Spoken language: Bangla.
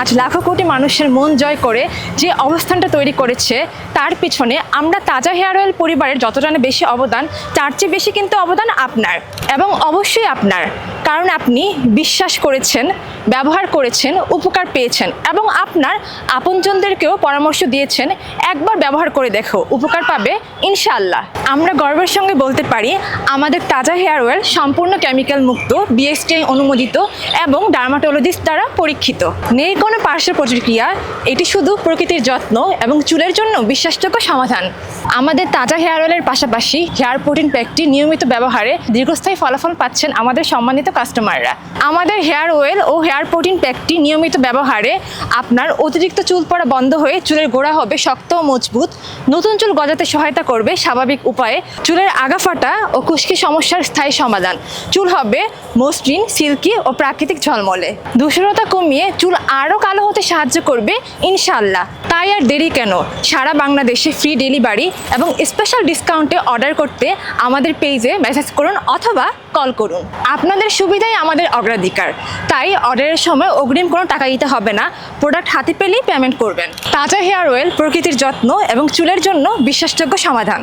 আজ লাখো কোটি মানুষের মন জয় করে যে অবস্থানটা তৈরি করেছে, তার পিছনে আমরা তাজা হেয়ার অয়েল পরিবারের যতটা বেশি অবদান, তার চেয়ে বেশি কিন্তু অবদান আপনার এবং অবশ্যই আপনার। কারণ আপনি বিশ্বাস করেছেন, ব্যবহার করেছেন, উপকার পেয়েছেন এবং আপনার আপনজনদেরকেও পরামর্শ দিয়েছেন, একবার ব্যবহার করে দেখো, উপকার পাবে ইনশাআল্লাহ। আমরা গর্বের সঙ্গে বলতে পারি, আমাদের তাজা হেয়ার অয়েল সম্পূর্ণ কেমিক্যাল মুক্ত বিএসটিআই অনুমোদিত এবং ডার্মাটোলজিস্ট দ্বারা পরীক্ষিত। নেই কোনো পার্শ্ব প্রতিক্রিয়া, এটি শুধু প্রকৃতির যত্ন এবং চুলের জন্য বিশ্বাসযোগ্য সমাধান। আমাদের তাজা হেয়ার অয়েলের পাশাপাশি হেয়ার প্রোটিন প্যাকটি নিয়মিত ব্যবহারে দীর্ঘস্থায়ী ফলাফল পাচ্ছেন আমাদের সম্মানিত কাস্টমাররা। আমাদের হেয়ার অয়েল ও হেয়ার প্রোটিন প্যাকটি নিয়মিত ব্যবহারে আপনার অতিরিক্ত চুল পড়া বন্ধ হয়ে চুলের গোড়া হবে শক্ত ও মজবুত। নতুন চুল গজাতে সহায়তা করবে স্বাভাবিক উপায়ে চুলের আগা ফাটা ও খুশকি সমস্যার স্থায়ী সমাধান। চুল হবে মসৃণ, সিল্কি ও প্রাকৃতিক ঝলমলে। ধূসরতা কমিয়ে চুল আরও কালো হতে সাহায্য করবে ইনশাল্লাহ তাই আর দেরি কেন? সারা বাংলাদেশে ফ্রি ডেলিভারি এবং স্পেশাল ডিসকাউন্টে অর্ডার করতে আমাদের পেজে মেসেজ করুন অথবা কল করুন। আপনাদের সুবিধাই আমাদের অগ্রাধিকার। তাই অর্ডারের সময় অগ্রিম কোনো টাকা দিতে হবে না। প্রোডাক্ট হাতে পেলেই পেমেন্ট করবেন। তাজা হেয়ার অয়েল প্রকৃতির যত্ন এবং চুলের জন্য বিশ্বাসযোগ্য সমাধান।